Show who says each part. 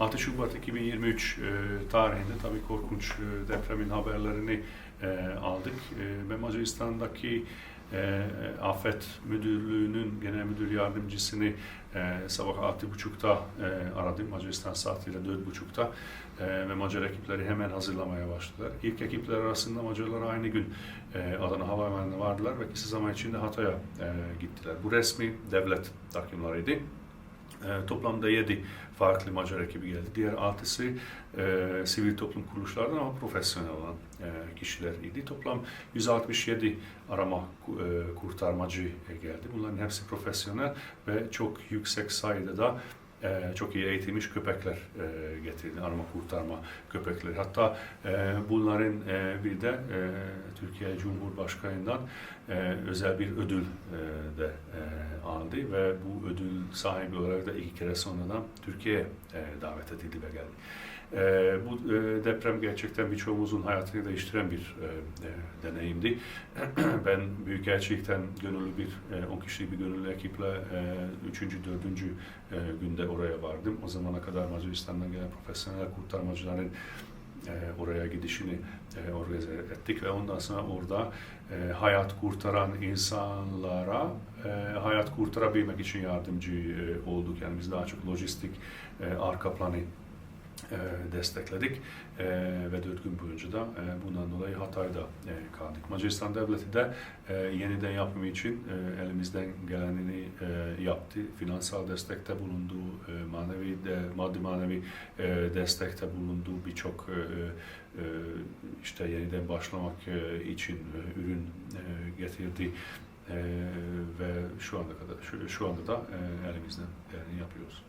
Speaker 1: 6 Şubat 2023 e, tarihinde tabii korkunç e, depremin haberlerini e, aldık e, ve Macaristan'daki e, Afet Müdürlüğü'nün genel müdür yardımcısını e, sabah 6.30'da e, aradım. Macaristan saatiyle 4.30'da e, ve Macar ekipleri hemen hazırlamaya başladılar. İlk ekipler arasında Macarlar aynı gün e, Adana Havalimanı'na vardılar ve kısa zaman içinde Hatay'a e, gittiler. Bu resmi devlet takımlarıydı. E, toplamda 7 farklı Macar ekibi geldi. Diğer altısı e, sivil toplum kuruluşlardan ama profesyonel olan e, kişiler idi. Toplam 167 arama e, kurtarmacı geldi. Bunların hepsi profesyonel ve çok yüksek sayıda da e, çok iyi eğitilmiş köpekler e, getirdi, arama kurtarma köpekleri. Hatta e, bunların e, bir de e, Türkiye Cumhurbaşkanı'ndan e, özel bir ödül e, de e, aldı ve bu ödül sahibi olarak da iki kere sonradan Türkiye'ye e, davet edildi ve geldi. E, bu e, deprem gerçekten birçoğumuzun hayatını değiştiren bir e, e, deneyimdi. ben Büyükelçilikten gönüllü bir, e, 10 kişilik bir gönüllü ekiple e, 3. 4. E, günde oraya vardım. O zamana kadar Macaristan'dan gelen profesyonel kurtarmacıların e, oraya gidişini e, organize ettik ve ondan sonra orada e, hayat kurtaran insanlara e, hayat kurtarabilmek için yardımcı e, olduk. Yani biz daha çok lojistik e, arka planı e, destekledik E, ve dört gün boyunca da e, bundan dolayı Hatay'da e, kaldık. Macaristan Devleti de yeniden yapım için elimizden gelenini yaptı. Finansal destekte bulundu, manevi de maddi manevi destekte bulundu. Birçok e, işte yeniden başlamak için ürün getirdi. Ve şu anda kadar şu, şu anda da elimizden geleni yapıyoruz.